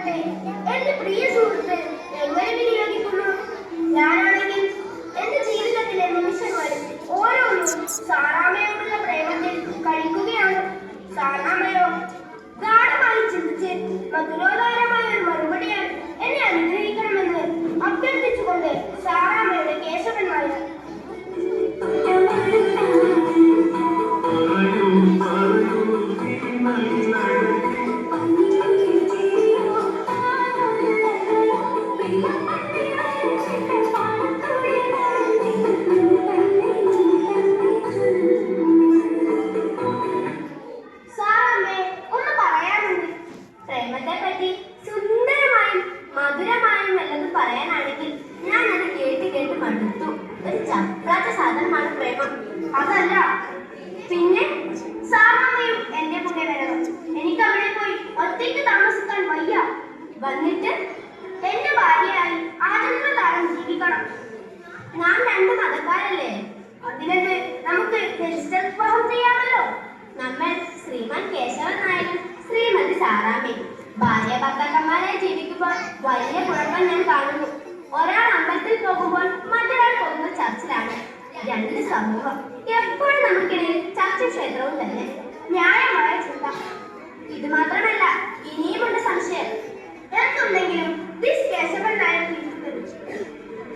കാലഘട്ടത്തെ എന്റെ പ്രിയ സുഹൃത്ത് എങ്ങനെ വിനിയോഗിക്കുന്നു? എന്റെ ജീവിതത്തിലെ നിമിഷങ്ങൾ ഓരോന്നും സാറാമ്മയോടുള്ള പ്രേമത്തിൽ കഴിക്കുകയാണ്. സാറാമ്മയോ ഗാഠമായി ചിന്തിച്ച് മധുരോധാരമായ ഒരു മറുപടിയാൽ എന്നെ അനുഗ്രഹിക്കണമെന്ന് അഭ്യർത്ഥിച്ചുകൊണ്ട് സാറാമ്മയുടെ കേശവൻ പറ്റി സുന്ദരമായും മധുരമായും വല്ലതും പറയാനാണെങ്കിൽ ഞാൻ അത് കേട്ട് കേട്ട് മടുത്തു. ഒരു ചപ്രാച്ച സാധനമാണ് പ്രേമം. അതല്ല പിന്നെ സാറമ്മയും എന്റെ കൂടെ വരണം. എനിക്ക് അവിടെ പോയി ഒറ്റയ്ക്ക് താമസിക്കാൻ വയ്യ. വന്നിട്ട് എന്റെ ഭാര്യയായി ആനന്ദകാലം ജീവിക്കണം. നാം രണ്ട് മതക്കാരല്ലേ? അതിനത് നമുക്ക് രജിസ്റ്റർ ചെയ്യാമല്ലോ. നമ്മൾ ശ്രീമാൻ കേശവൻ നായരും ശ്രീമതി സാറാമ്മയും. ഭാര്യ ഭർത്താക്കന്മാരെ ജീവിക്കുമ്പോൾ വലിയ കുഴപ്പം ഞാൻ കാണുന്നു. ഒരാൾ അമ്പലത്തിൽ പോകുമ്പോൾ മറ്റൊരാൾ പോകുന്ന ചർച്ചിലാണ് രണ്ട് സമൂഹം. എപ്പോഴും നമുക്കിടയിൽ ചർച്ച ക്ഷേത്രവും തന്നെ? ന്യായമായ ചിന്ത. ഇത് മാത്രമല്ല ഇനിയുമുണ്ട് സംശയം. എന്തുണ്ടെങ്കിലും ദിസ്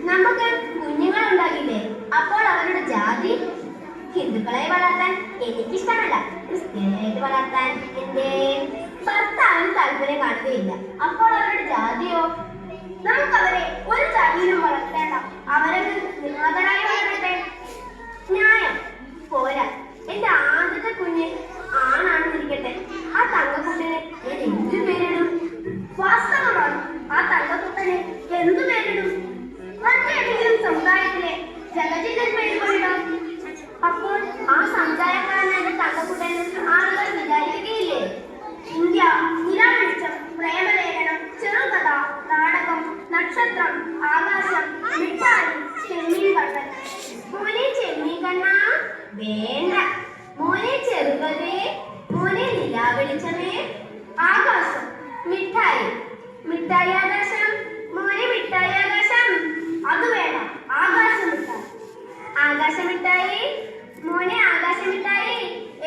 നമുക്ക് കുഞ്ഞുങ്ങൾ ഉണ്ടാകില്ലേ അപ്പോൾ അവരുടെ ജാതി ഹിന്ദുക്കളെ വളർത്താൻ എനിക്കിഷ്ടമല്ല. ക്രിസ്ത്യാനിയായിട്ട് വളർത്താൻ എന്റെ ഭർത്താവിന് താല്പര്യം കാണുകയില്ല. അപ്പോൾ അവരുടെ ജാതിയോ? നമുക്ക് അവരെ ഒരു ജാതിയിലും വളർത്തേണ്ട. അവരെ നിർമ്മതരായി വളരട്ടെ? ന്യായം. പോരാ. എന്റെ ആദ്യത്തെ കുഞ്ഞ് ആണാണെന്നിരിക്കട്ടെ. ആ തങ്കക്കുട്ടന് ഞാൻ എന്ത് പേരിടും? വാസ്തവമാണ് ആ തങ്കക്കുട്ടന് എന്തു പേരിടും? മറ്റേതെങ്കിലും സമുദായത്തിലെ ജലജിതൻ പേരുകളിടാം അപ്പോൾ ആ സമുദായക്കാരനായ ఆకాశం మిట్టాలు చెమ్మిని పడ్డది పూలి చెమ్మి కన్నా వేంద్ర మూలి చెరుగదే పూలి నిలా వెలిచమే ఆకాశం మిఠాయి. మిఠాయి ఆకాశం మూలి మిఠాయి ఆకాశం. అది వేడ ఆకాశం మిఠాయి. ఆకాశం మిఠాయి మూని ఆకాశం మిఠాయి.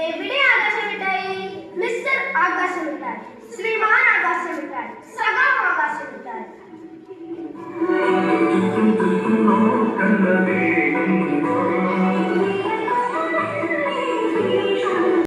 ఎవిడే ఆకాశం మిఠాయి? మిస్టర్ ఆకాశం మిఠాయి. శ్రీమాన్ ఆకాశం మిఠాయి.